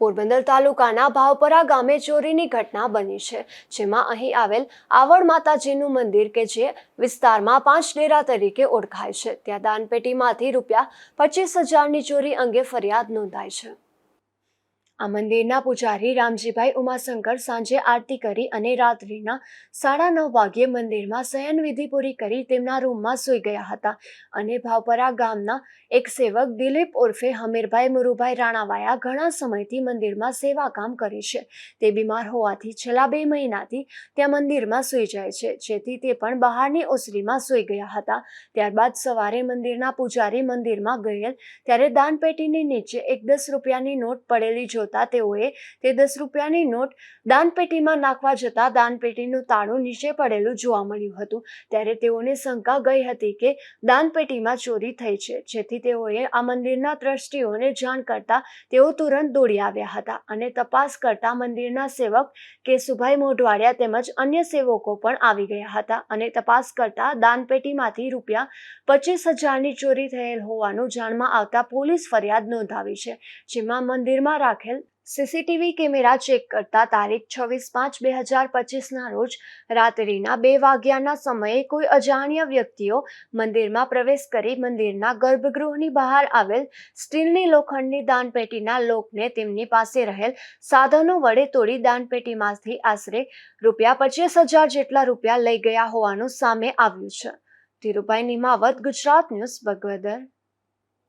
પોરબંદર તાલુકાના ભાવપરા ગામે ચોરીની ઘટના બની છે, જેમાં અહીં આવેલ આવડ માતાજીનું મંદિર કે જે વિસ્તારમાં પાંચ ડેરા તરીકે ઓળખાય છે. ત્યાં દાનપેટીમાંથી રૂપિયા પચીસ હજારની ચોરી અંગે ફરિયાદ નોંધાઈ છે. આ મંદિરના પૂજારી રામજીભાઈ ઉમાશંકર સાંજે આરતી કરી અને રાત્રિના સાડા નવ વાગ્યે મંદિરમાં શયન વિધિ પૂરી કરી તેમના રૂમમાં સૂઈ ગયા હતા અને ભાવપરા ગામના એક સેવક દિલીપ ઉર્ફે હમીરભાઈ મુરુભાઈ રાણાવાયા ઘણા સમયથી મંદિરમાં સેવા કામ કરે છે. તે બીમાર હોવાથી છેલ્લા બે મહિનાથી ત્યાં મંદિરમાં સૂઈ જાય છે, જેથી તે પણ બહારની ઓસરીમાં સૂઈ ગયા હતા. ત્યારબાદ સવારે મંદિરના પૂજારી મંદિરમાં ગયેલ, ત્યારે દાનપેટીની નીચે એક દસ રૂપિયાની નોટ પડેલી જોતા તેઓએ તે દસ રૂપિયાની નોટ દાનપેટીમાં નાખવા જતાં દાનપેટીનું તાળું નીચે પડેલું જોવા મળ્યું હતું. ત્યારે તેઓને શંકા ગઈ હતી કે દાનપેટીમાં ચોરી થઈ છે જેથી તેઓએ આ મંદિરના ટ્રસ્ટીઓને જાણ કરતા તેઓ તુરંત દોડી આવ્યા હતા અને તપાસ કરતા મંદિરના સેવક કેશુભાઈ મોઢવાડિયા તેમજ અન્ય સેવકો પણ આવી ગયા હતા અને તપાસ કરતા દાનપેટીમાંથી રૂપિયા પચીસ હજારની ચોરી થયેલ હોવાનું જાણમાં આવતા પોલીસ ફરિયાદ નોંધાવી છે, જેમાં મંદિરમાં રાખેલ સીસીટીવી કેમેરા ચેક કરતા તારીખ છવ્વીસ પાંચ બે હજાર પચીસના રોજ રાત્રિના બે વાગ્યાના સમયે કોઈ અજાણ્યા વ્યક્તિઓ મંદિરમાં પ્રવેશ કરી મંદિરના ગર્ભગૃહની બહાર આવેલ સ્ટીલની લોખંડની દાનપેટીના લોકને તેમની પાસે રહેલ સાધનો વડે તોડી દાનપેટીમાંથી આશરે રૂપિયા પચીસ હજાર જેટલા રૂપિયા લઈ ગયા હોવાનું સામે આવ્યું છે. ધીરુભાઈ નિમાવત, ગુજરાત ન્યૂઝ, બગવદર.